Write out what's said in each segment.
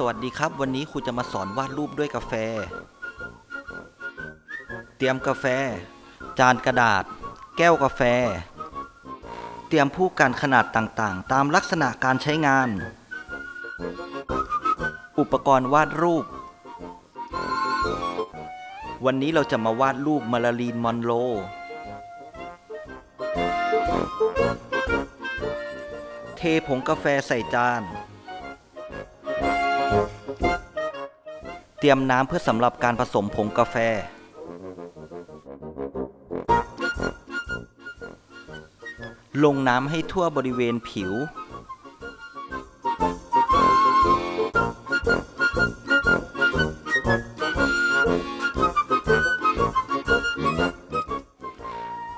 สวัสดีครับ วันนี้ครูจะมาสอนวาดรูปด้วยกาแฟ เตรียมกาแฟ จานกระดาษ แก้วกาแฟ เตรียมผู้กันขนาดต่างๆ ตามลักษณะการใช้งาน อุปกรณ์วาดรูป วันนี้เราจะมาวาดรูปมาลาลีนมอนโรเทผงกาแฟใส่จาน เตรียมน้ำเพื่อสำหรับการผสมผงกาแฟ ลงน้ำให้ทั่วบริเวณผิว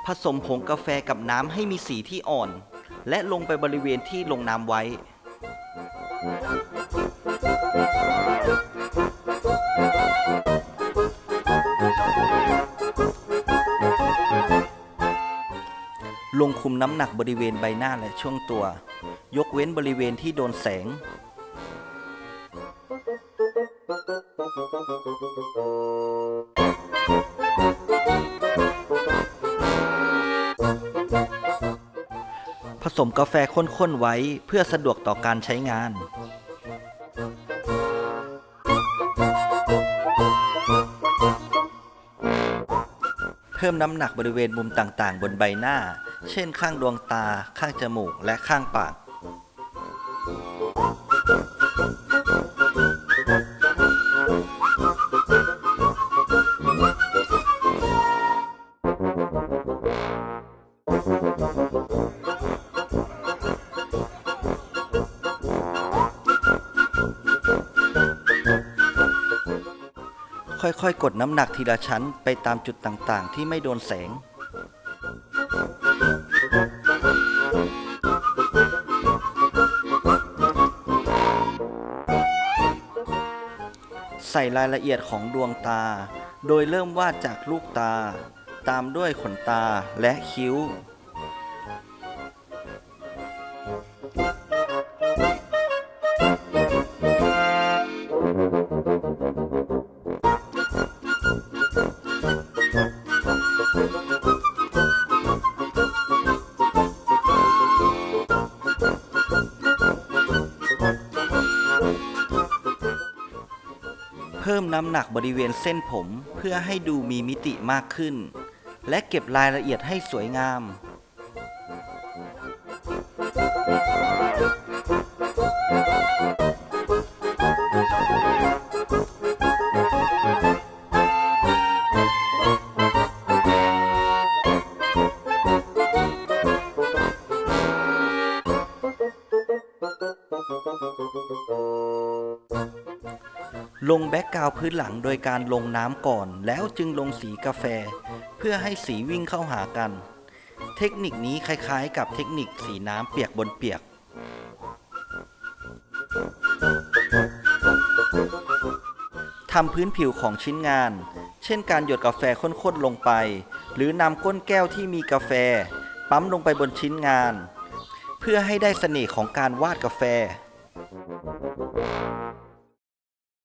ผสมผงกาแฟกับน้ำให้มีสีที่อ่อน และลงไปบริเวณที่ลงน้ำไว้ ลงคุมน้ำหนักบริเวณใบหน้าและช่วงตัว ยกเว้นบริเวณที่โดนแสง ผสมกาแฟข้นๆไว้เพื่อสะดวกต่อการใช้งานเพิ่มน้ำหนักบริเวณมุมต่างๆ บนใบหน้า เช่นข้างดวงตา ข้างจมูก และข้างปาก ค่อยๆ กดน้ำหนักทีละชั้นไปตามจุดต่างๆ ที่ไม่โดนแสง ใส่รายละเอียดของดวงตา โดยเริ่มวาดจากลูกตา ตามด้วยขนตาและคิ้ว พิ่มน้ำหนักบริเวณเส้นผมเพื่อให้ดูมีมิติมากขึ้น และเก็บรายละเอียดให้สวยงาม ลงแบ็กกราวด์พื้นหลังโดยการลงน้ำก่อน แล้วจึงลงสีกาแฟ เพื่อให้สีวิ่งเข้าหากัน เทคนิคนี้คล้ายๆ กับเทคนิคสีน้ำเปียกบนเปียก ทำพื้นผิวของชิ้นงาน เช่นการหยดกาแฟข้นๆลงไป หรือนำก้นแก้วที่มีกาแฟ ปั๊มลงไปบนชิ้นงาน เพื่อให้ได้เสน่ห์ของการวาดกาแฟ